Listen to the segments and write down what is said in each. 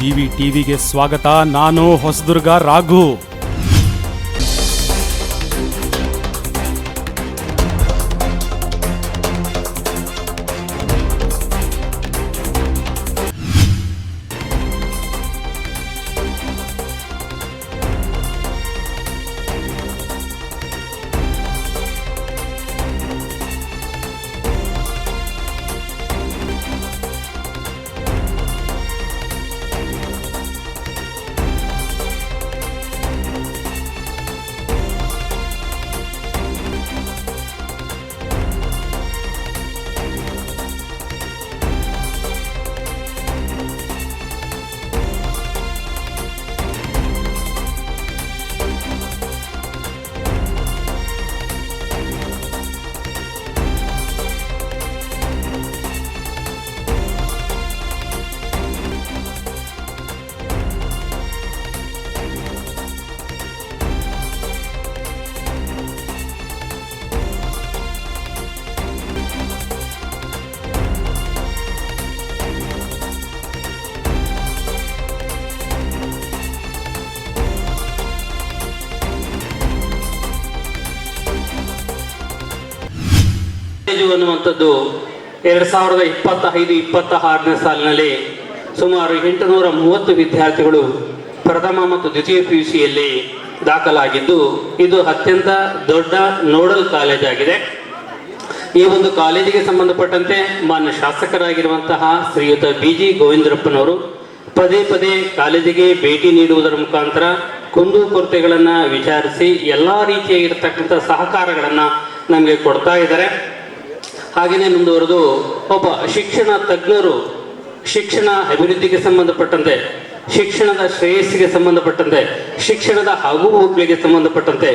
GV ಟಿವಿಗೆ ಸ್ವಾಗತ. ನಾನು ಹೊಸದುರ್ಗ ರಾಘು. ಅನ್ನುವಂಥದ್ದು ಎರಡು ಸಾವಿರದ ಇಪ್ಪತ್ತ ಐದು ಇಪ್ಪತ್ತ ಆರನೇ ಸಾಲಿನಲ್ಲಿ ಸುಮಾರು ಎಂಟುನೂರ ಮೂವತ್ತು ವಿದ್ಯಾರ್ಥಿಗಳು ಪ್ರಥಮ ಮತ್ತು ದ್ವಿತೀಯ ಪಿ ಯು ಸಿಯಲ್ಲಿ ದಾಖಲಾಗಿದ್ದು, ಇದು ಅತ್ಯಂತ ದೊಡ್ಡ ನೋಡಲ್ ಕಾಲೇಜ್ ಆಗಿದೆ. ಈ ಒಂದು ಕಾಲೇಜಿಗೆ ಸಂಬಂಧಪಟ್ಟಂತೆ ಮಾನ್ಯ ಶಾಸಕರಾಗಿರುವಂತಹ ಶ್ರೀಯುತ ಬಿ ಜಿ ಗೋವಿಂದರಪ್ಪನವರು ಪದೇ ಪದೇ ಕಾಲೇಜಿಗೆ ಭೇಟಿ ನೀಡುವುದರ ಮುಖಾಂತರ ಕುಂದು ಕೊರತೆಗಳನ್ನು ವಿಚಾರಿಸಿ ಎಲ್ಲ ರೀತಿಯಾಗಿರ್ತಕ್ಕಂಥ ಸಹಕಾರಗಳನ್ನು ನಮಗೆ ಕೊಡ್ತಾ ಇದ್ದಾರೆ. ಹಾಗೆಯೇ ಮುಂದುವರೆದು ಒಬ್ಬ ಶಿಕ್ಷಣ ತಜ್ಞರು ಶಿಕ್ಷಣ ಅಭಿವೃದ್ಧಿಗೆ ಸಂಬಂಧಪಟ್ಟಂತೆ, ಶಿಕ್ಷಣದ ಶ್ರೇಯಸ್ಸಿಗೆ ಸಂಬಂಧಪಟ್ಟಂತೆ, ಶಿಕ್ಷಣದ ಹಾಗೂ ಹೋಗ್ಲಿಗೆ ಸಂಬಂಧಪಟ್ಟಂತೆ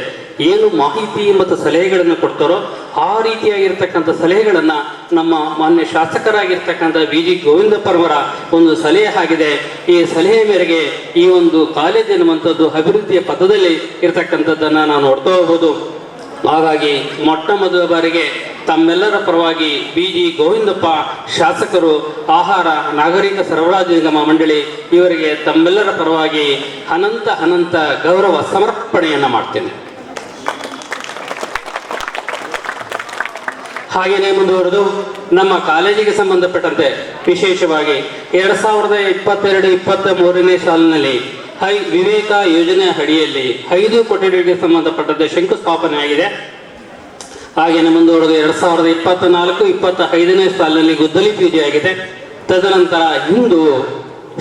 ಏನು ಮಾಹಿತಿ ಮತ್ತು ಸಲಹೆಗಳನ್ನು ಕೊಡ್ತಾರೋ ಆ ರೀತಿಯಾಗಿರ್ತಕ್ಕಂಥ ಸಲಹೆಗಳನ್ನು ನಮ್ಮ ಮಾನ್ಯ ಶಾಸಕರಾಗಿರ್ತಕ್ಕಂಥ ವಿ ಜಿ ಗೋವಿಂದಪ್ಪರವರ ಒಂದು ಸಲಹೆ ಆಗಿದೆ. ಈ ಸಲಹೆ ಮೇರೆಗೆ ಈ ಒಂದು ಕಾಲೇಜ್ ಎನ್ನುವಂಥದ್ದು ಅಭಿವೃದ್ಧಿಯ ಪಥದಲ್ಲಿ ಇರತಕ್ಕಂಥದ್ದನ್ನು ನಾವು ನೋಡ್ತಾ ಹೋಗ್ಬೋದು. ಹಾಗಾಗಿ ಮೊಟ್ಟ ಮೊದಲ ಬಾರಿಗೆ ತಮ್ಮೆಲ್ಲರ ಪರವಾಗಿ ಬಿ ಜಿ ಗೋವಿಂದಪ್ಪ, ಶಾಸಕರು, ಆಹಾರ, ನಾಗರಿಕ ಸರಬರಾಜು ನಿಗಮ ಮಂಡಳಿ, ಇವರಿಗೆ ತಮ್ಮೆಲ್ಲರ ಪರವಾಗಿ ಅನಂತ ಅನಂತ ಗೌರವ ಸಮರ್ಪಣೆಯನ್ನು ಮಾಡ್ತೇನೆ. ಹಾಗೆಯೇ ಮುಂದುವರೆದು ನಮ್ಮ ಕಾಲೇಜಿಗೆ ಸಂಬಂಧಪಟ್ಟಂತೆ ವಿಶೇಷವಾಗಿ ಎರಡ್ ಸಾವಿರದ ಇಪ್ಪತ್ತೆರಡು ಇಪ್ಪತ್ತ ಮೂರನೇ ಸಾಲಿನಲ್ಲಿ ಹೈ ವಿವೇಕ ಯೋಜನೆ ಅಡಿಯಲ್ಲಿ ಐದು ಕೊಠಡಿಗಳಿಗೆ ಸಂಬಂಧಪಟ್ಟಂತೆ ಶಂಕುಸ್ಥಾಪನೆ ಆಗಿದೆ ಹಾಗೆಯೇ ಮುಂದುವರೆದು ಎರಡ್ ಸಾವಿರದ ಇಪ್ಪತ್ತ ನಾಲ್ಕು ಇಪ್ಪತ್ತ ಐದನೇ ಸಾಲಿನಲ್ಲಿ ಗುದ್ದಲಿ ಆಗಿದೆ ತದನಂತರ ಇಂದು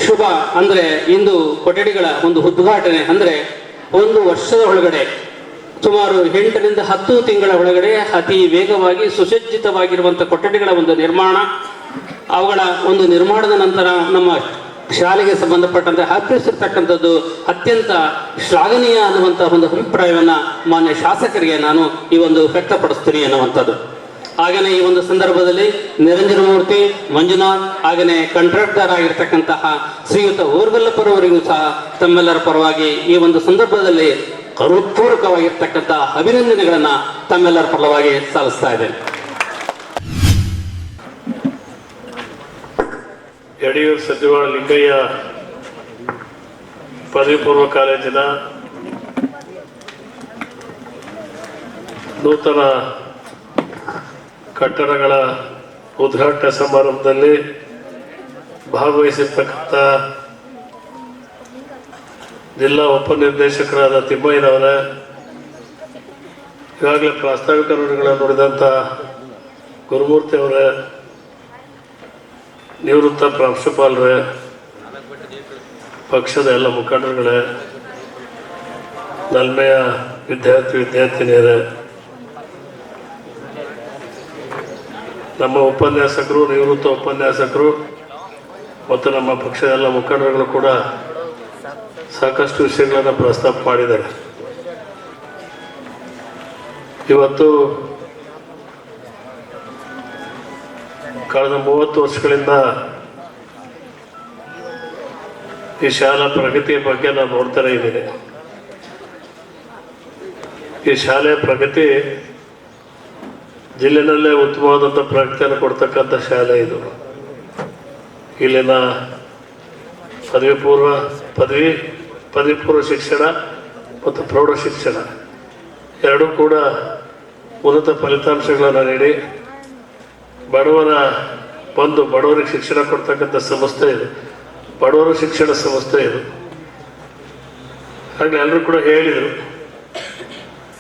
ಶುಭ ಅಂದ್ರೆ ಇಂದು ಕೊಠಡಿಗಳ ಒಂದು ಉದ್ಘಾಟನೆ ಅಂದ್ರೆ ಒಂದು ವರ್ಷದ ಒಳಗಡೆ, ಸುಮಾರು ಎಂಟರಿಂದ ಹತ್ತು ತಿಂಗಳ ಒಳಗಡೆ ಅತಿ ವೇಗವಾಗಿ ಸುಸಜ್ಜಿತವಾಗಿರುವಂಥ ಕೊಠಡಿಗಳ ಒಂದು ನಿರ್ಮಾಣ, ಅವುಗಳ ಒಂದು ನಿರ್ಮಾಣದ ನಂತರ ನಮ್ಮ ಶಾಲೆಗೆ ಸಂಬಂಧಪಟ್ಟಂತೆ ಅರ್ಪಿಸಿರ್ತಕ್ಕಂಥದ್ದು ಅತ್ಯಂತ ಶ್ಲಾಘನೀಯ ಅನ್ನುವಂಥ ಒಂದು ಅಭಿಪ್ರಾಯವನ್ನು ಮಾನ್ಯ ಶಾಸಕರಿಗೆ ನಾನು ಈ ಒಂದು ವ್ಯಕ್ತಪಡಿಸ್ತೀನಿ ಅನ್ನುವಂಥದ್ದು ಹಾಗೆಯೇ ಈ ಒಂದು ಸಂದರ್ಭದಲ್ಲಿ ನಿರಂಜನ ಮೂರ್ತಿ, ಮಂಜುನಾಥ್ ಹಾಗೆಯೇ ಕಾಂಟ್ರಾಕ್ಟರ್ ಆಗಿರ್ತಕ್ಕಂತಹ ಶ್ರೀಯುತ ಊರ್ಗಲ್ಲಪ್ಪರವರಿಗೂ ಸಹ ತಮ್ಮೆಲ್ಲರ ಪರವಾಗಿ ಈ ಒಂದು ಸಂದರ್ಭದಲ್ಲಿ ಹೃತ್ಪೂರ್ವಕವಾಗಿರ್ತಕ್ಕಂಥ ಅಭಿನಂದನೆಗಳನ್ನು ತಮ್ಮೆಲ್ಲರ ಪರವಾಗಿ ಸಲ್ಲಿಸ್ತಾ ಇದ್ದೇನೆ. ಯಡಿಯೂರು ಸಚಿವ ಲಿಂಗಯ್ಯ ಪದವಿ ಪೂರ್ವ ಕಾಲೇಜಿನ ನೂತನ ಕಟ್ಟಡಗಳ ಉದ್ಘಾಟನೆ ಸಮಾರಂಭದಲ್ಲಿ ಭಾಗವಹಿಸಿರ್ತಕ್ಕಂಥ ಜಿಲ್ಲಾ ಉಪನಿರ್ದೇಶಕರಾದ ತಿಮ್ಮಯ್ಯನವರ, ಈಗಾಗಲೇ ಪ್ರಾಸ್ತಾವಿಕ ನೋಡಿದಂಥ ನುಡಿದಂಥ ಗುರುಮೂರ್ತಿ ಅವರ ನಿವೃತ್ತ ಪ್ರಾಂಶುಪಾಲರೇ, ಪಕ್ಷದ ಎಲ್ಲ ಮುಖಂಡರುಗಳೇ, ನಲ್ಮೆಯ ವಿದ್ಯಾರ್ಥಿ ವಿದ್ಯಾರ್ಥಿನಿಯರೇ, ನಮ್ಮ ಉಪನ್ಯಾಸಕರು, ನಿವೃತ್ತ ಉಪನ್ಯಾಸಕರು ಮತ್ತು ನಮ್ಮ ಪಕ್ಷದ ಎಲ್ಲ ಮುಖಂಡರುಗಳು ಕೂಡ ಸಾಕಷ್ಟು ವಿಷಯಗಳನ್ನು ಪ್ರಸ್ತಾಪ ಮಾಡಿದ್ದಾರೆ. ಇವತ್ತು ಕಳೆದ ಮೂವತ್ತು ವರ್ಷಗಳಿಂದ ಈ ಶಾಲಾ ಪ್ರಗತಿಯ ಬಗ್ಗೆ ನಾನು ನೋಡ್ತಾನೆ ಇದ್ದೀನಿ. ಈ ಶಾಲೆಯ ಪ್ರಗತಿ ಜಿಲ್ಲೆನಲ್ಲೇ ಉತ್ತಮವಾದಂಥ ಪ್ರಗತಿಯನ್ನು ಕೊಡ್ತಕ್ಕಂಥ ಶಾಲೆ ಇದು. ಇಲ್ಲಿನ ಪದವಿ ಪೂರ್ವ, ಪದವಿ ಪದವಿ ಪೂರ್ವ ಶಿಕ್ಷಣ ಮತ್ತು ಪ್ರೌಢ ಶಿಕ್ಷಣ ಎರಡೂ ಕೂಡ ಉನ್ನತ ಫಲಿತಾಂಶಗಳನ್ನು ನೀಡಿ ಬಡವರ ಬಂದು ಬಡವರಿಗೆ ಶಿಕ್ಷಣ ಕೊಡ್ತಕ್ಕಂಥ ಸಂಸ್ಥೆ ಇದು. ಬಡವರ ಶಿಕ್ಷಣ ಸಂಸ್ಥೆ ಇದು. ಹಾಗೆ ಎಲ್ಲರೂ ಕೂಡ ಹೇಳಿದರು.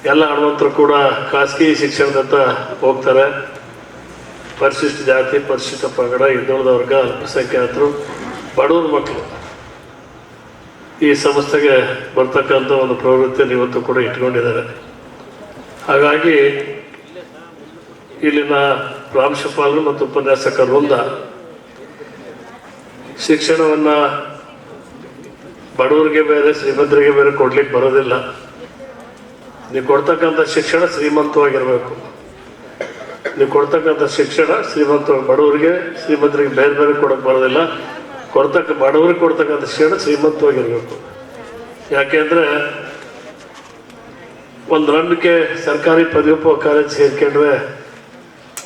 ಎಲ್ಲ ಹಣವಂತರು ಕೂಡ ಖಾಸಗಿ ಶಿಕ್ಷಣದತ್ತ ಹೋಗ್ತಾರೆ. ಪರಿಶಿಷ್ಟ ಜಾತಿ, ಪರಿಶಿಷ್ಟ ಪಂಗಡ, ಹಿಂದುಳಿದ ವರ್ಗ, ಅಲ್ಪಸಂಖ್ಯಾತರು, ಬಡವ್ರ ಮಕ್ಕಳು ಈ ಸಂಸ್ಥೆಗೆ ಬರ್ತಕ್ಕಂಥ ಒಂದು ಪ್ರವೃತ್ತಿಯನ್ನು ಇವತ್ತು ಕೂಡ ಇಟ್ಕೊಂಡಿದ್ದಾರೆ. ಹಾಗಾಗಿ ಇಲ್ಲಿನ ಪ್ರಾಂಶುಪಾಲರು ಮತ್ತು ಉಪನ್ಯಾಸಕ ವೃಂದ ಶಿಕ್ಷಣವನ್ನ ಬಡವರಿಗೆ ಬೇರೆ, ಶ್ರೀಮಂತರಿಗೆ ಬೇರೆ ಕೊಡ್ಲಿಕ್ಕೆ ಬರೋದಿಲ್ಲ. ನೀವು ಕೊಡ್ತಕ್ಕಂಥ ಶಿಕ್ಷಣ ಶ್ರೀಮಂತವಾಗಿರಬೇಕು. ನೀವು ಕೊಡ್ತಕ್ಕಂಥ ಶಿಕ್ಷಣ ಶ್ರೀಮಂತ, ಬಡವರಿಗೆ, ಶ್ರೀಮಂತರಿಗೆ ಬೇರೆ ಬೇರೆ ಕೊಡಕ್ಕೆ ಬರೋದಿಲ್ಲ. ಕೊಡ್ತಕ್ಕ, ಬಡವರಿಗೆ ಕೊಡ್ತಕ್ಕಂಥ ಶಿಕ್ಷಣ ಶ್ರೀಮಂತವಾಗಿರಬೇಕು. ಯಾಕೆಂದ್ರೆ ಒಂದು ರನ್ಗೆ ಸರ್ಕಾರಿ ಪದವಿ ಕಾಲೇಜ್ ಸೇರ್ಕೊಂಡ್ರೆ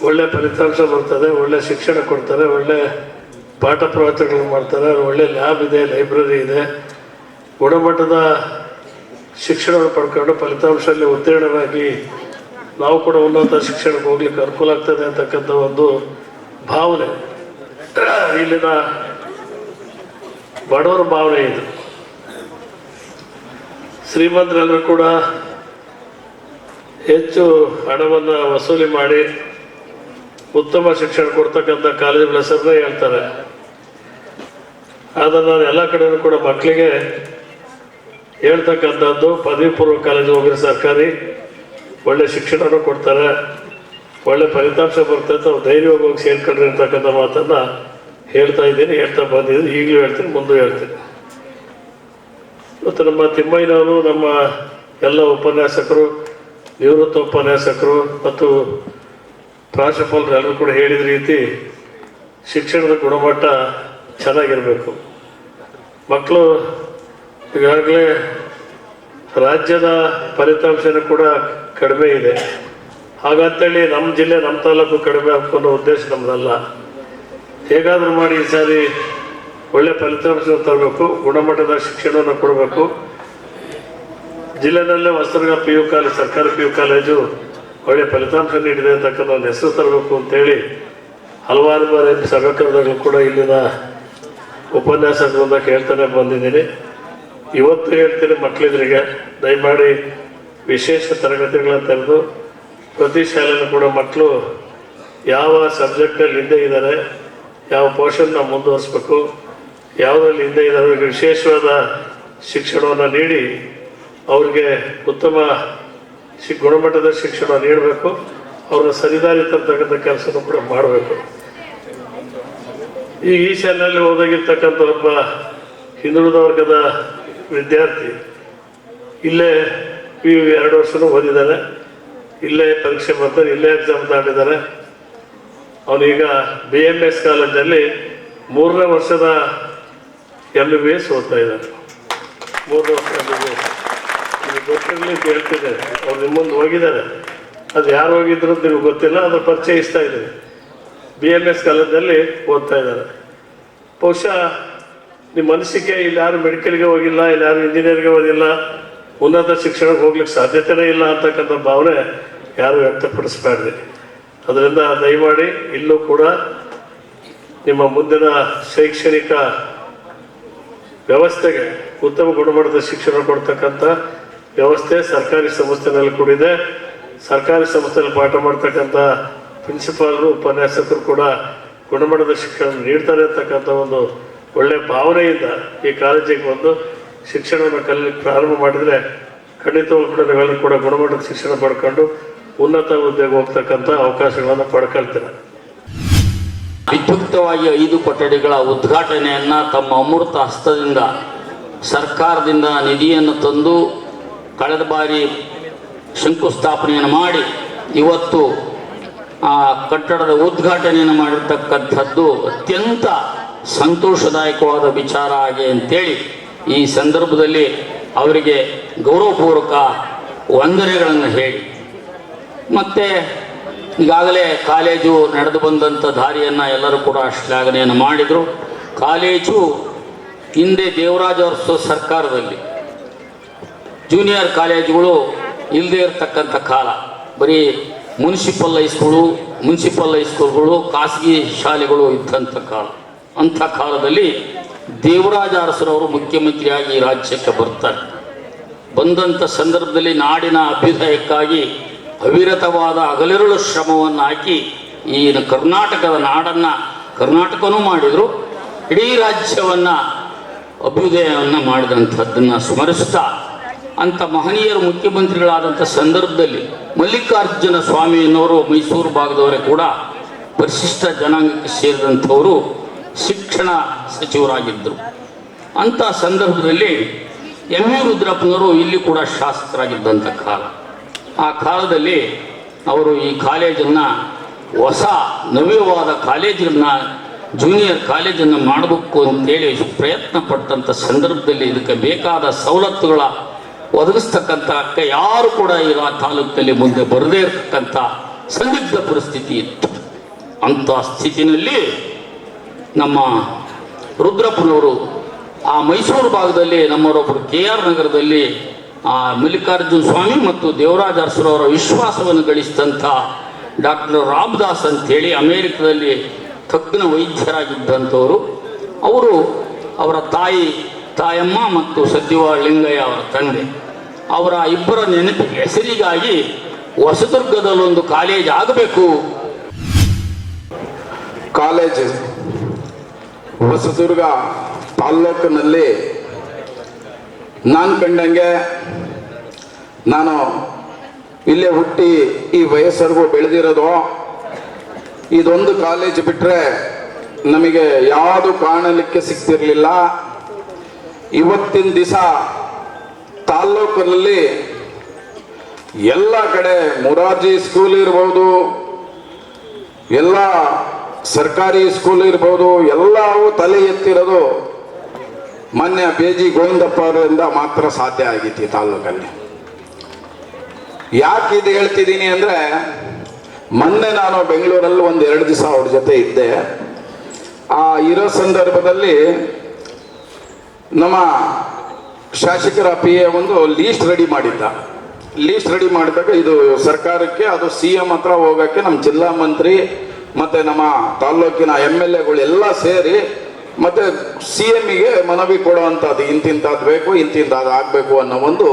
ಒಳ್ಳೆ ಫಲಿತಾಂಶ ಬರ್ತದೆ, ಒಳ್ಳೆ ಶಿಕ್ಷಣ ಕೊಡ್ತಾರೆ, ಒಳ್ಳೆ ಪಾಠ ಪ್ರವಚನಗಳು ಮಾಡ್ತಾರೆ ಒಳ್ಳೆ ಲ್ಯಾಬ್ ಇದೆ, ಲೈಬ್ರರಿ ಇದೆ. ಗುಣಮಟ್ಟದ ಶಿಕ್ಷಣವನ್ನು ಪಡ್ಕೊಂಡು ಫಲಿತಾಂಶದಲ್ಲಿ ಉತ್ತೀರ್ಣರಾಗಿ ನಾವು ಕೂಡ ಉನ್ನತ ಶಿಕ್ಷಣಕ್ಕೆ ಹೋಗ್ಲಿಕ್ಕೆ ಅನುಕೂಲ ಆಗ್ತದೆ ಅಂತಕ್ಕಂಥ ಒಂದು ಭಾವನೆ. ಇಲ್ಲಿನ ಬಡವರ ಭಾವನೆ ಇದು. ಶ್ರೀಮಂತರೆಲ್ಲರೂ ಕೂಡ ಹೆಚ್ಚು ಹಣವನ್ನು ವಸೂಲಿ ಮಾಡಿ ಉತ್ತಮ ಶಿಕ್ಷಣ ಕೊಡ್ತಕ್ಕಂಥ ಕಾಲೇಜುಗಳ ಹೆಸರನ್ನೇ ಹೇಳ್ತಾರೆ. ಆದರೆ ನಾನು ಎಲ್ಲ ಕಡೆಯೂ ಕೂಡ ಮಕ್ಕಳಿಗೆ ಹೇಳ್ತಕ್ಕಂಥದ್ದು, ಪದವಿ ಪೂರ್ವ ಕಾಲೇಜು ಹೋಗಿರೋ ಸರ್ಕಾರಿ ಒಳ್ಳೆ ಶಿಕ್ಷಣನೂ ಕೊಡ್ತಾರೆ. ಒಳ್ಳೆ ಫಲಿತಾಂಶ ಬರ್ತೈತೆ ಅವ್ರು ಧೈರ್ಯವಾಗಿ ಹೋಗಿ ಸೇರ್ಕೊಂಡ್ರೆ ಇರ್ತಕ್ಕಂಥ ಮಾತನ್ನು ಹೇಳ್ತಾ ಇದ್ದೀನಿ, ಹೇಳ್ತಾ ಬಂದಿದ್ದೀನಿ. ಈಗಲೂ ಹೇಳ್ತೀನಿ, ಮುಂದೆ ಹೇಳ್ತೀನಿ. ಮತ್ತು ನಮ್ಮ ತಿಮ್ಮಯ್ಯನವರು, ನಮ್ಮ ಎಲ್ಲ ಉಪನ್ಯಾಸಕರು, ನಿವೃತ್ತ ಉಪನ್ಯಾಸಕರು ಮತ್ತು ಪ್ರಾಂಶುಪಾಲರು ಎಲ್ಲರೂ ಕೂಡ ಹೇಳಿದ ರೀತಿ ಶಿಕ್ಷಣದ ಗುಣಮಟ್ಟ ಚೆನ್ನಾಗಿರಬೇಕು. ಮಕ್ಕಳು ಈಗಾಗಲೇ ರಾಜ್ಯದ ಫಲಿತಾಂಶನೂ ಕೂಡ ಕಡಿಮೆ ಇದೆ. ಹಾಗಂತೇಳಿ ನಮ್ಮ ಜಿಲ್ಲೆ ನಮ್ಮ ತಾಲೂಕು ಕಡಿಮೆ ಅನ್ನೋ ಉದ್ದೇಶ ನಮ್ಮದಲ್ಲ ಹೇಗಾದರೂ ಮಾಡಿ ಈ ಸಾರಿ ಒಳ್ಳೆ ಫಲಿತಾಂಶ ತರಬೇಕು, ಗುಣಮಟ್ಟದ ಶಿಕ್ಷಣವನ್ನು ಕೊಡಬೇಕು. ಜಿಲ್ಲೆನಲ್ಲೇ ಹೊಸದುರ್ಗ ಪಿ ಯು ಕಾಲೇಜ್ ಸರ್ಕಾರಿ ಪಿ ಯು ಕಾಲೇಜು ಒಳ್ಳೆ ಫಲಿತಾಂಶ ನೀಡಿದೆ ಅಂತಕ್ಕಂಥ ಒಂದು ಹೆಸರು ತರಬೇಕು ಅಂತೇಳಿ ಹಲವಾರು ಬಾರಿ ಸಭಾಕರದಾಗಲೂ ಕೂಡ ಇಲ್ಲಿನ ಉಪನ್ಯಾಸಕರಿಂದ ಕೇಳ್ತಾನೆ ಬಂದಿದ್ದೀನಿ. ಇವತ್ತು ಹೇಳ್ತೀನಿ ಮಕ್ಕಳಿದ್ರಿಗೆ ದಯಮಾಡಿ ವಿಶೇಷ ತರಗತಿಗಳನ್ನು ತೆರೆದು ಪ್ರತಿ ಶಾಲೆಯಲ್ಲೂ ಕೂಡ ಮಕ್ಕಳು ಯಾವ ಸಬ್ಜೆಕ್ಟಲ್ಲಿ ಹಿಂದೆ ಇದ್ದಾರೆ, ಯಾವ ಪೋರ್ಷನ್ನ ಮುಂದುವರಿಸ್ಬೇಕು, ಯಾವುದ್ರಲ್ಲಿ ಹಿಂದೆ ಇದ್ದಾರೆ ಅವರಿಗೆ ವಿಶೇಷವಾದ ಶಿಕ್ಷಣವನ್ನು ನೀಡಿ ಅವ್ರಿಗೆ ಉತ್ತಮ ಶಿ ಗುಣಮಟ್ಟದ ಶಿಕ್ಷಣ ನೀಡಬೇಕು. ಅವ್ರನ್ನ ಸರಿದಾರಿ ತರ್ತಕ್ಕಂಥ ಕೆಲಸನೂ ಕೂಡ ಮಾಡಬೇಕು. ಈ ಈ ಶಾಲೆಯಲ್ಲಿ ಓದಾಗಿರ್ತಕ್ಕಂಥ ಒಬ್ಬ ಹಿಂದುಳಿದ ವರ್ಗದ ವಿದ್ಯಾರ್ಥಿ ಇಲ್ಲೇ ಪಿ ಯು ಎರಡು ವರ್ಷನೂ ಓದಿದ್ದಾನೆ. ಇಲ್ಲೇ ಪರೀಕ್ಷೆ ಬರ್ತಾರೆ ಇಲ್ಲೇ ಎಕ್ಸಾಮ್ ತಾಂಡಿದ್ದಾರೆ ಅವನೀಗ ಬಿ ಎಂ ಎಸ್ ಕಾಲೇಜಲ್ಲಿ ಮೂರನೇ ವರ್ಷದ ಎಂ ಬಿ ಬಿ ಎಸ್ ಓದ್ತಾ ಇದ್ದಾನೆ. ಮೂರನೇ ವರ್ಷ ಬಿ ಎಸ್ ಅವ್ರು ನಿಮ್ಮ ಮುಂದೆ ಹೋಗಿದ್ದಾರೆ. ಅದು ಯಾರು ಹೋಗಿದ್ರು ನಿಮ್ಗೆ ಗೊತ್ತಿಲ್ಲ ಅದ್ರ ಪರಿಚಯಿಸ್ತಾ ಇದ್ದಾರೆ. ಬಿ ಎಂ ಎಸ್ ಕಾಲೇಜಲ್ಲಿ ಓದ್ತಾ ಇದ್ದಾರೆ. ಬಹುಶಃ ನಿಮ್ಮ ಮನಸ್ಸಿಗೆ ಇಲ್ಲಿ ಯಾರು ಮೆಡಿಕಲ್ಗೆ ಹೋಗಿಲ್ಲ, ಇಲ್ಲಿ ಯಾರು ಇಂಜಿನಿಯರ್ಗೆ ಹೋಗಿಲ್ಲ, ಉನ್ನತ ಶಿಕ್ಷಣಕ್ಕೆ ಹೋಗ್ಲಿಕ್ಕೆ ಸಾಧ್ಯತೆನೇ ಇಲ್ಲ ಅಂತಕ್ಕಂಥ ಭಾವನೆ ಯಾರು ವ್ಯಕ್ತಪಡಿಸ್ಬಾರ್ದು. ಅದರಿಂದ ದಯಮಾಡಿ ಇಲ್ಲೂ ಕೂಡ ನಿಮ್ಮ ಮುಂದಿನ ಶೈಕ್ಷಣಿಕ ವ್ಯವಸ್ಥೆಗೆ ಉತ್ತಮ ಗುಣಮಟ್ಟದ ಶಿಕ್ಷಣ ಕೊಡ್ತಕ್ಕಂಥ ವ್ಯವಸ್ಥೆ ಸರ್ಕಾರಿ ಸಂಸ್ಥೆನಲ್ಲಿ ಕೂಡಿದೆ ಸರ್ಕಾರಿ ಸಂಸ್ಥೆಯಲ್ಲಿ ಪಾಠ ಮಾಡ್ತಕ್ಕಂಥ ಪ್ರಿನ್ಸಿಪಾಲ್ರು ಉಪನ್ಯಾಸಕರು ಕೂಡ ಗುಣಮಟ್ಟದ ಶಿಕ್ಷಣ ನೀಡ್ತಾರೆ ಅಂತಕ್ಕಂಥ ಒಂದು ಒಳ್ಳೆಯ ಭಾವನೆಯಿಂದ ಈ ಕಾಲೇಜಿಗೆ ಬಂದು ಶಿಕ್ಷಣವನ್ನು ಕಲಿಯಲಿಕ್ಕೆ ಪ್ರಾರಂಭ ಮಾಡಿದರೆ ಖಂಡಿತವಾಗ್ಲೂ ಕೂಡ ಕೂಡ ಗುಣಮಟ್ಟದ ಶಿಕ್ಷಣ ಪಡ್ಕೊಂಡು ಉನ್ನತ ಉದ್ಯೋಗ ಹೋಗ್ತಕ್ಕಂಥ ಅವಕಾಶಗಳನ್ನು ಪಡ್ಕೊಳ್ತೀರ ವಿದ್ಯುಕ್ತವಾಗಿ ಐದು ಕೊಠಡಿಗಳ ಉದ್ಘಾಟನೆಯನ್ನು ತಮ್ಮ ಅಮೃತ ಹಸ್ತದಿಂದ ಸರ್ಕಾರದಿಂದ ನಿಧಿಯನ್ನು ತಂದು ಕಳೆದ ಬಾರಿ ಶಂಕುಸ್ಥಾಪನೆಯನ್ನು ಮಾಡಿ ಇವತ್ತು ಆ ಕಟ್ಟಡದ ಉದ್ಘಾಟನೆಯನ್ನು ಮಾಡಿರ್ತಕ್ಕಂಥದ್ದು ಅತ್ಯಂತ ಸಂತೋಷದಾಯಕವಾದ ವಿಚಾರ ಆಗಿದೆ ಅಂತೇಳಿ ಈ ಸಂದರ್ಭದಲ್ಲಿ ಅವರಿಗೆ ಗೌರವಪೂರ್ವಕ ವಂದನೆಗಳನ್ನು ಹೇಳಿ. ಮತ್ತು ಈಗಾಗಲೇ ಕಾಲೇಜು ನಡೆದು ಬಂದಂಥ ದಾರಿಯನ್ನು ಎಲ್ಲರೂ ಕೂಡ ಶ್ಲಾಘನೆಯನ್ನು ಮಾಡಿದರು. ಕಾಲೇಜು ಹಿಂದೆ ದೇವರಾಜ ಸರ್ಕಾರದಲ್ಲಿ ಜೂನಿಯರ್ ಕಾಲೇಜುಗಳು ಇಲ್ಲದೆ ಇರತಕ್ಕಂಥ ಕಾಲ. ಬರೀ ಮುನ್ಸಿಪಲ್ ಹೈಸ್ಕೂಲು ಮುನ್ಸಿಪಲ್ ಹೈಸ್ಕೂಲ್ಗಳು ಖಾಸಗಿ ಶಾಲೆಗಳು ಇದ್ದಂಥ ಕಾಲ. ಅಂಥ ಕಾಲದಲ್ಲಿ ದೇವರಾಜ ಅರಸರವರು ಮುಖ್ಯಮಂತ್ರಿಯಾಗಿ ಈ ರಾಜ್ಯಕ್ಕೆ ಬರ್ತಾರೆ. ಬಂದಂಥ ಸಂದರ್ಭದಲ್ಲಿ ನಾಡಿನ ಅಭ್ಯುದಯಕ್ಕಾಗಿ ಅವಿರತವಾದ ಹಗಲಿರುಳು ಶ್ರಮವನ್ನು ಹಾಕಿ ಈ ಕರ್ನಾಟಕದ ನಾಡನ್ನು ಕರ್ನಾಟಕನೂ ಮಾಡಿದರು. ಇಡೀ ರಾಜ್ಯವನ್ನು ಅಭ್ಯುದಯವನ್ನು ಮಾಡಿದಂಥದ್ದನ್ನು ಸ್ಮರಿಸ್ತಾ ಅಂಥ ಮಹನೀಯರು ಮುಖ್ಯಮಂತ್ರಿಗಳಾದಂಥ ಸಂದರ್ಭದಲ್ಲಿ ಮಲ್ಲಿಕಾರ್ಜುನ ಸ್ವಾಮಿಯನ್ನವರು ಮೈಸೂರು ಭಾಗದವರೇ ಕೂಡ ಪರಿಶಿಷ್ಟ ಜನಾಂಗಕ್ಕೆ ಸೇರಿದಂಥವರು ಶಿಕ್ಷಣ ಸಚಿವರಾಗಿದ್ದರು. ಅಂಥ ಸಂದರ್ಭದಲ್ಲಿ ಎಂ ವಿ ರುದ್ರಪ್ಪನವರು ಇಲ್ಲಿ ಕೂಡ ಶಾಸಕರಾಗಿದ್ದಂಥ ಕಾಲ. ಆ ಕಾಲದಲ್ಲಿ ಅವರು ಈ ಕಾಲೇಜನ್ನು ಹೊಸ ನವ್ಯವಾದ ಕಾಲೇಜನ್ನು, ಜೂನಿಯರ್ ಕಾಲೇಜನ್ನು ಮಾಡಬೇಕು ಅಂತೇಳಿ ಪ್ರಯತ್ನ ಪಟ್ಟಂಥ ಸಂದರ್ಭದಲ್ಲಿ ಇದಕ್ಕೆ ಬೇಕಾದ ಸವಲತ್ತುಗಳ ಒದಗಿಸ್ತಕ್ಕಂಥ ಅಕ್ಕ ಯಾರು ಕೂಡ ಈಗ ಆ ತಾಲೂಕಿನಲ್ಲಿ ಮುಂದೆ ಬರದೇ ಇರತಕ್ಕಂಥ ಸಂದಿಗ್ಧ ಪರಿಸ್ಥಿತಿ ಇತ್ತು. ಅಂಥ ಸ್ಥಿತಿನಲ್ಲಿ ನಮ್ಮ ರುದ್ರಪ್ಪನವರು ಆ ಮೈಸೂರು ಭಾಗದಲ್ಲಿ ನಮ್ಮವರೊಬ್ಬರು ಕೆ ಆರ್ ನಗರದಲ್ಲಿ ಆ ಮಲ್ಲಿಕಾರ್ಜುನ ಸ್ವಾಮಿ ಮತ್ತು ದೇವರಾಜ ಅರಸರವರ ವಿಶ್ವಾಸವನ್ನು ಗಳಿಸಿದಂಥ ಡಾಕ್ಟರ್ ರಾಮದಾಸ್ ಅಂಥೇಳಿ ಅಮೇರಿಕದಲ್ಲಿ ತಜ್ಞ ವೈದ್ಯರಾಗಿದ್ದಂಥವರು. ಅವರು ಅವರ ತಾಯಿ, ತಾಯಮ್ಮ ಮತ್ತು ಸತ್ಯವಾಳ ಲಿಂಗಯ್ಯ ಅವರ ತಂದೆ. ಅವರ ಇಬ್ಬರ ನೆನಪಿಗೆ ಹೆಸರಿಗಾಗಿ ಹೊಸದುರ್ಗದಲ್ಲೊಂದು ಕಾಲೇಜ್ ಆಗಬೇಕು. ಕಾಲೇಜ್ ಹೊಸದುರ್ಗ ತಾಲ್ಲೂಕಿನಲ್ಲಿ ನಾನು ಕಂಡಂಗೆ ನಾನು ಇಲ್ಲೇ ಹುಟ್ಟಿ ಈ ವಯಸ್ಸರಿಗೂ ಬೆಳೆದಿರೋದು. ಇದೊಂದು ಕಾಲೇಜ್ ಬಿಟ್ಟರೆ ನಮಗೆ ಯಾವುದು ಕಾಣಲಿಕ್ಕೆ ಸಿಗ್ತಿರಲಿಲ್ಲ. ಇವತ್ತಿನ ದಿವಸ ತಾಲ್ಲೂಕಿನಲ್ಲಿ ಎಲ್ಲ ಕಡೆ ಮುರಾರ್ಜಿ ಸ್ಕೂಲ್ ಇರ್ಬೋದು, ಎಲ್ಲ ಸರ್ಕಾರಿ ಸ್ಕೂಲ್ ಇರ್ಬೋದು, ಎಲ್ಲವೂ ತಲೆ ಎತ್ತಿರೋದು ಮೊನ್ನೆ ಜಿ ಗೋವಿಂದಪ್ಪ ಅವರಿಂದ ಮಾತ್ರ ಸಾಧ್ಯ ಆಗಿತ್ತು ತಾಲ್ಲೂಕಲ್ಲಿ. ಯಾಕೆ ಇದು ಹೇಳ್ತಿದ್ದೀನಿ ಅಂದರೆ, ಮೊನ್ನೆ ನಾನು ಬೆಂಗಳೂರಲ್ಲಿ ಒಂದು ಎರಡು ದಿವಸ ಅವ್ರ ಜೊತೆ ಇದ್ದೆ. ಆ ಇರೋ ಸಂದರ್ಭದಲ್ಲಿ ನಮ್ಮ ಶಾಸಕರ ಪಿ ಎ ಒಂದು ಲೀಸ್ಟ್ ರೆಡಿ ಮಾಡಿದ್ದ. ಲೀಸ್ಟ್ ರೆಡಿ ಮಾಡಿದಾಗ ಇದು ಸರ್ಕಾರಕ್ಕೆ, ಅದು ಸಿ ಎಂ ಹತ್ರ ಹೋಗೋಕ್ಕೆ ನಮ್ಮ ಜಿಲ್ಲಾ ಮಂತ್ರಿ, ಮತ್ತು ನಮ್ಮ ತಾಲ್ಲೂಕಿನ ಎಂ ಎಲ್ ಎಗಳು ಎಲ್ಲ ಸೇರಿ, ಮತ್ತು ಸಿ ಎಮ್ಮಿಗೆ ಮನವಿ ಕೊಡುವಂಥದ್ದು, ಇಂತಿಂಥದ್ದು ಬೇಕು, ಇಂತಿಂಥದ್ದು ಆಗಬೇಕು ಅನ್ನೋ ಒಂದು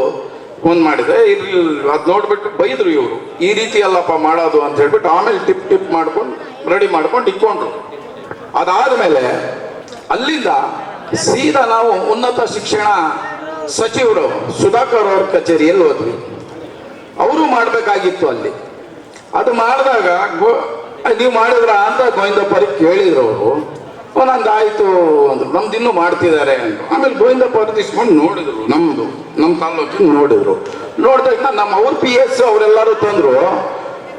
ಫೋನ್ ಮಾಡಿದೆ. ಇಲ್ಲಿ ಅದು ನೋಡ್ಬಿಟ್ಟು ಬೈದರು ಇವರು. ಈ ರೀತಿ ಅಲ್ಲಪ್ಪ ಮಾಡೋದು ಅಂತ ಹೇಳ್ಬಿಟ್ಟು ಆಮೇಲೆ ಟಿಪ್ ಟಿಪ್ ಮಾಡ್ಕೊಂಡು ರೆಡಿ ಮಾಡ್ಕೊಂಡು ಇಟ್ಕೊಂಡ್ರು. ಅದಾದಮೇಲೆ ಅಲ್ಲಿಂದ ಸೀದಾ ನಾವು ಉನ್ನತ ಶಿಕ್ಷಣ ಸಚಿವರು ಸುಧಾಕರ್ ಅವ್ರ ಕಚೇರಿಯಲ್ಲಿ ಹೋದ್ವಿ. ಅವರು ಮಾಡಬೇಕಾಗಿತ್ತು ಅಲ್ಲಿ. ಅದು ಮಾಡಿದಾಗ ಗೋ, ನೀವು ಮಾಡಿದ್ರ ಅಂತ ಗೋವಿಂದಪ್ಪರಿಗೆ ಕೇಳಿದ್ರು ಅವರು. ನಂದು ಆಯಿತು ಅಂದ್ರು. ನಮ್ದು ಇನ್ನೂ ಮಾಡ್ತಿದ್ದಾರೆ ಅಂದ್ರು ಆಮೇಲೆ ಗೋವಿಂದಪ್ಪ ಅವ್ರದ್ದು ಇಸ್ಕೊಂಡು ನೋಡಿದ್ರು ನಮ್ಮದು ನಮ್ಮ ತಾಲ್ಲೂಕಿನ ನೋಡಿದ್ರು. ನೋಡಿದಾಗ ನಮ್ಮ ಅವ್ರ ಪಿ ಎಸ್ ಅವರೆಲ್ಲರೂ ತಂದ್ರು.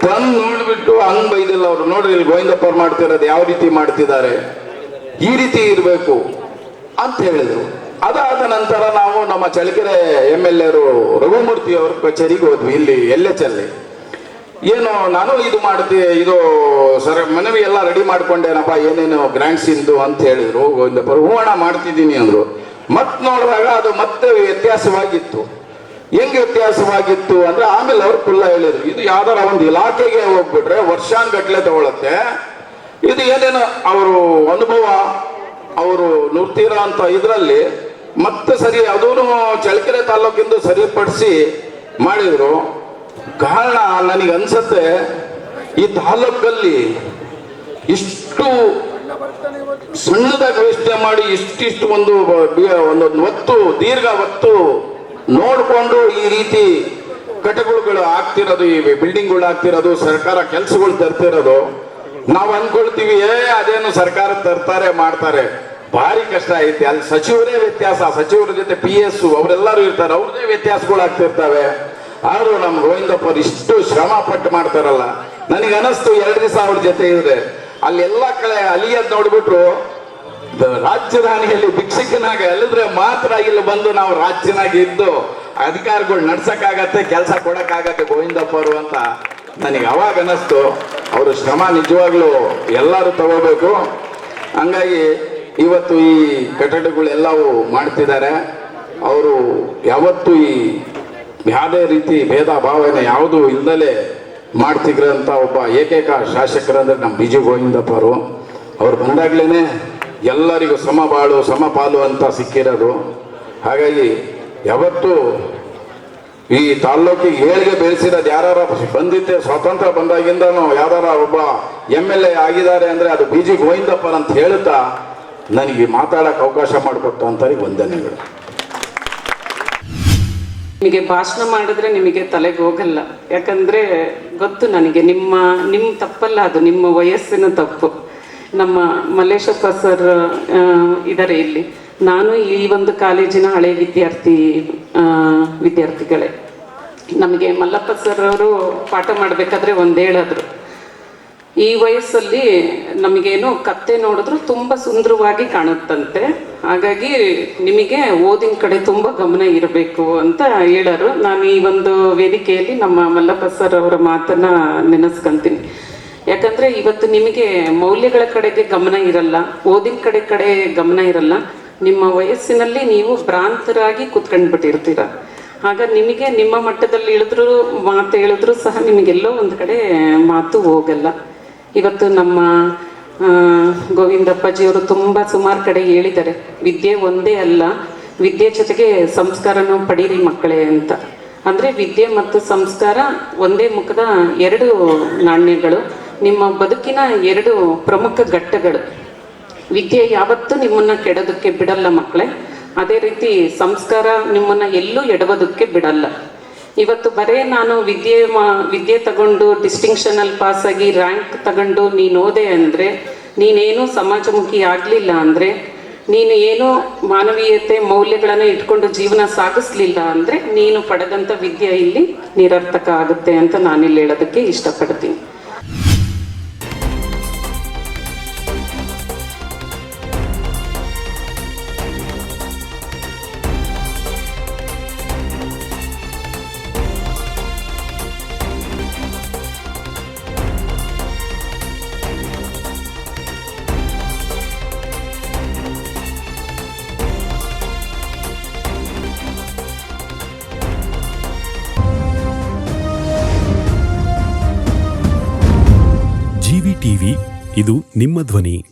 ತಂದು ನೋಡಿಬಿಟ್ಟು ಹಂಗ್ ಬೈದಿಲ್ಲ ಅವರು. ನೋಡ್ರಿ, ಇಲ್ಲಿ ಗೋವಿಂದಪ್ಪರು ಮಾಡ್ತಿರೋದು ಯಾವ ರೀತಿ ಮಾಡ್ತಿದ್ದಾರೆ? ಈ ರೀತಿ ಇರಬೇಕು ಅಂತ ಹೇಳಿದ್ರು. ಅದಾದ ನಂತರ ನಾವು ನಮ್ಮ ಚಳ್ಳಕೆರೆ ಎಂ ಎಲ್ ಎರು ರಘುಮೂರ್ತಿ ಅವ್ರ ಕಚೇರಿಗೆ ಹೋದ್ವಿ. ಇಲ್ಲಿ ಎಲ್ ಎಚ್ ಅಲ್ಲಿ ಏನು, ನಾನು ಇದು ಮಾಡಿದೆ ಇದು ಸರ್, ಮನವಿ ಎಲ್ಲ ರೆಡಿ ಮಾಡ್ಕೊಂಡೇನಪ್ಪ ಏನೇನು ಗ್ರ್ಯಾಂಡ್ಸ್ ಇಂದು ಅಂತ ಹೇಳಿದ್ರು. ಗೋವಿಂದಪ್ಪ ಹೂ ಅಣ್ಣ ಮಾಡ್ತಿದ್ದೀನಿ ಅಂದ್ರು. ಮತ್ ನೋಡಿದಾಗ ಅದು ಮತ್ತೆ ವ್ಯತ್ಯಾಸವಾಗಿತ್ತು. ಹೆಂಗ್ ವ್ಯತ್ಯಾಸವಾಗಿತ್ತು ಅಂದ್ರೆ ಆಮೇಲೆ ಅವ್ರು ಕುಲ್ಲ ಹೇಳಿದ್ರು. ಇದು ಯಾವ್ದಾರ ಒಂದು ಇಲಾಖೆಗೆ ಹೋಗ್ಬಿಟ್ರೆ ವರ್ಷಾನ್ಗಟ್ಲೆ ತಗೊಳತ್ತೆ. ಇದು ಏನೇನು, ಅವರು ಅನುಭವ, ಅವರು ನುಡ್ತಿರೋ ಅಂತ ಇದರಲ್ಲಿ ಮತ್ತೆ ಸರಿ ಅದೂ ಚಳ್ಳಕೆರೆ ತಾಲೂಕಿಂದ ಸರಿಪಡಿಸಿ ಮಾಡಿದ್ರು. ಕಾರಣ ನನಗೆ ಅನ್ಸತ್ತೆ, ಈ ತಾಲೂಕಲ್ಲಿ ಇಷ್ಟು ಸಣ್ಣದಾಗಿ ಯೋಚನೆ ಮಾಡಿ ಇಷ್ಟಿಷ್ಟು ಒಂದು ಒಂದೊಂದು ಹೊತ್ತು ದೀರ್ಘ ಹೊತ್ತು ನೋಡಿಕೊಂಡು ಈ ರೀತಿ ಕಟಕಗಳು ಆಗ್ತಿರೋದು, ಈ ಬಿಲ್ಡಿಂಗ್ಗಳು ಆಗ್ತಿರೋದು, ಸರ್ಕಾರ ಕೆಲಸಗಳು ತರ್ತಿರೋದು, ನಾವು ಅನ್ಕೊಳ್ತೀವಿ, ಏ, ಅದೇನು ಸರ್ಕಾರ ತರ್ತಾರೆ, ಮಾಡ್ತಾರೆ. ಭಾರಿ ಕಷ್ಟ ಐತೆ. ಅಲ್ಲಿ ಸಚಿವರೇ ವ್ಯತ್ಯಾಸ. ಸಚಿವರ ಜೊತೆ ಪಿ ಎಸ್ ಅವರೆಲ್ಲರೂ ಇರ್ತಾರೆ. ಅವ್ರದೇ ವ್ಯತ್ಯಾಸಗಳು ಆಗ್ತಿರ್ತವೆ ಆದ್ರೂ ನಮ್ಮ ಗೋವಿಂದಪ್ಪ ಅವ್ರು ಇಷ್ಟು ಶ್ರಮ ಪಟ್ಟು ಮಾಡ್ತಾರಲ್ಲ. ನನಗೆ ಅನಿಸ್ತು ಎರಡು ದಿವಸ ಅವ್ರ ಜೊತೆ ಇದ್ರೆ. ಅಲ್ಲಿ ಎಲ್ಲ ಕಡೆ ಅಲಿಯದ್ ನೋಡ್ಬಿಟ್ರು ರಾಜಧಾನಿಯಲ್ಲಿ ಭಿಕ್ಷಕನಾಗ ಅಲ್ಲಿದ್ರೆ ಮಾತ್ರ ಇಲ್ಲಿ ಬಂದು ನಾವು ರಾಜ್ಯನಾಗಿ ಇದ್ದು ಅಧಿಕಾರಿಗಳು ನಡ್ಸಕ್ಕಾಗತ್ತೆ, ಕೆಲಸ ಕೊಡಕ್ಕಾಗತ್ತೆ ಗೋವಿಂದಪ್ಪ ಅಂತ ನನಗೆ ಅವಾಗ ಅನಿಸ್ತು. ಅವರು ಶ್ರಮ ನಿಜವಾಗ್ಲೂ ಎಲ್ಲರೂ ತಗೋಬೇಕು. ಹಂಗಾಗಿ ಇವತ್ತು ಈ ಕಟ್ಟಡಗಳೆಲ್ಲವೂ ಮಾಡ್ತಿದ್ದಾರೆ. ಅವರು ಯಾವತ್ತು ಈ ಯಾವುದೇ ರೀತಿ ಭೇದ ಭಾವನೆ ಯಾವುದು ಇಲ್ಲದಲೇ ಮಾಡ್ತಿದ್ರಂತ ಒಬ್ಬ ಏಕೈಕ ಶಾಸಕರಂದ್ರೆ ನಮ್ಮ ಬಿ ಜಿ ಗೋವಿಂದಪ್ಪ ಅವರು. ಬಂದಾಗ್ಲೇ ಎಲ್ಲರಿಗೂ ಸಮ ಬಾಳು, ಸಮ ಪಾಲು ಅಂತ ಸಿಕ್ಕಿರೋದು. ಹಾಗಾಗಿ ಯಾವತ್ತು ಈ ತಾಲ್ಲೂಕಿಗೆ ಏಳಿಗೆ ಬೆಳೆಸಿರೋದು ಯಾರು ಬಂದಿದ್ದೆ, ಸ್ವಾತಂತ್ರ್ಯ ಬಂದಾಗಿಂದನೂ ಯಾರು ಒಬ್ಬ ಎಂ ಎಲ್ ಎ ಆಗಿದ್ದಾರೆ ಅಂದರೆ ಅದು ಬಿ ಜಿ ಗೋವಿಂದಪ್ಪರ್ ಅಂತ ಹೇಳುತ್ತಾ ನನಗೆ ಮಾತಾಡೋಕೆ ಅವಕಾಶ ಮಾಡಿಕೊಟ್ಟು ಅಂತರಿಗೆ ವಂದನೆಗಳು. ನಿಮಗೆ ಭಾಷಣ ಮಾಡಿದ್ರೆ ನಿಮಗೆ ತಲೆಗೆ ಹೋಗಲ್ಲ. ಯಾಕಂದ್ರೆ ಗೊತ್ತು ನನಗೆ, ನಿಮ್ಮ ನಿಮ್ಮ ತಪ್ಪಲ್ಲ ಅದು, ನಿಮ್ಮ ವಯಸ್ಸಿನ ತಪ್ಪು. ನಮ್ಮ ಮಲ್ಲೇಶಪ್ಪ ಸರ್ ಇದ್ದಾರೆ ಇಲ್ಲಿ. ನಾನು ಈ ಒಂದು ಕಾಲೇಜಿನ ಹಳೆ ವಿದ್ಯಾರ್ಥಿ ವಿದ್ಯಾರ್ಥಿಗಳೇ. ನಮಗೆ ಮಲ್ಲಪ್ಪ ಸರ್ ಅವರು ಪಾಠ ಮಾಡಬೇಕಾದ್ರೆ ಒಂದು ಹೇಳಿದ್ರು ಈ ವಯಸ್ಸಲ್ಲಿ ನಮಗೇನು ಕತ್ತೆ ನೋಡಿದ್ರು ತುಂಬ ಸುಂದರವಾಗಿ ಕಾಣುತ್ತಂತೆ. ಹಾಗಾಗಿ ನಿಮಗೆ ಓದಿನ ಕಡೆ ತುಂಬ ಗಮನ ಇರಬೇಕು ಅಂತ ಹೇಳರು. ನಾನು ಈ ಒಂದು ವೇದಿಕೆಯಲ್ಲಿ ನಮ್ಮ ಮಲ್ಲಪ್ಪ ಸರ್ ಅವರ ಮಾತನ್ನ ನೆನೆಸ್ಕೊಂತೀನಿ. ಯಾಕಂದ್ರೆ ಇವತ್ತು ನಿಮಗೆ ಮೌಲ್ಯಗಳ ಕಡೆಗೆ ಗಮನ ಇರಲ್ಲ, ಓದಿನ ಕಡೆ ಕಡೆ ಗಮನ ಇರಲ್ಲ. ನಿಮ್ಮ ವಯಸ್ಸಿನಲ್ಲಿ ನೀವು ಭ್ರಾಂತರಾಗಿ ಕೂತ್ಕೊಂಡ್ಬಿಟ್ಟಿರ್ತೀರ. ಆಗ ನಿಮಗೆ ನಿಮ್ಮ ಮಟ್ಟದಲ್ಲಿ ಇಳಿದ್ರು ಮಾತು ಹೇಳಿದ್ರು ಸಹ ನಿಮಗೆಲ್ಲೋ ಒಂದು ಕಡೆ ಮಾತು ಹೋಗಲ್ಲ. ಇವತ್ತು ನಮ್ಮ ಗೋವಿಂದಪ್ಪಾಜಿ ಗೋವಿಂದಪ್ಪಾಜಿಯವರು ತುಂಬ ಸುಮಾರು ಕಡೆ ಹೇಳಿದ್ದಾರೆ, ವಿದ್ಯೆ ಒಂದೇ ಅಲ್ಲ, ವಿದ್ಯೆ ಜೊತೆಗೆ ಸಂಸ್ಕಾರನೂ ಪಡೀರಿ ಮಕ್ಕಳೇ ಅಂತ. ಅಂದರೆ ವಿದ್ಯೆ ಮತ್ತು ಸಂಸ್ಕಾರ ಒಂದೇ ಮುಖದ ಎರಡು ನಾಣ್ಯಗಳು, ನಿಮ್ಮ ಬದುಕಿನ ಎರಡು ಪ್ರಮುಖ ಘಟ್ಟಗಳು. ವಿದ್ಯೆ ಯಾವತ್ತೂ ನಿಮ್ಮನ್ನ ಕೆಡೋದಕ್ಕೆ ಬಿಡಲ್ಲ ಮಕ್ಕಳೇ, ಅದೇ ರೀತಿ ಸಂಸ್ಕಾರ ನಿಮ್ಮನ್ನ ಎಲ್ಲೂ ಎಡವೋದಕ್ಕೆ ಬಿಡಲ್ಲ. ಇವತ್ತು ಬರೇ ನಾನು ವಿದ್ಯೆ ಮಾ- ವಿದ್ಯೆ ತಗೊಂಡು ಪಾಸ್ ಆಗಿ ರ್ಯಾಂಕ್ ತಗೊಂಡು ನೀನು ಓದೆ ಅಂದ್ರೆ, ನೀನೇನು ಸಮಾಜಮುಖಿ ಆಗ್ಲಿಲ್ಲ ಅಂದ್ರೆ, ನೀನು ಏನು ಮಾನವೀಯತೆ ಮೌಲ್ಯಗಳನ್ನು ಇಟ್ಕೊಂಡು ಜೀವನ ಸಾಗಿಸ್ಲಿಲ್ಲ ಅಂದ್ರೆ, ನೀನು ಪಡೆದಂತ ವಿದ್ಯೆ ಇಲ್ಲಿ ನಿರರ್ಥಕ ಆಗುತ್ತೆ ಅಂತ ನಾನಿಲ್ಲಿ ಹೇಳೋದಕ್ಕೆ ಇಷ್ಟಪಡ್ತೀನಿ. ನಿಮ್ಮ ಧ್ವನಿ.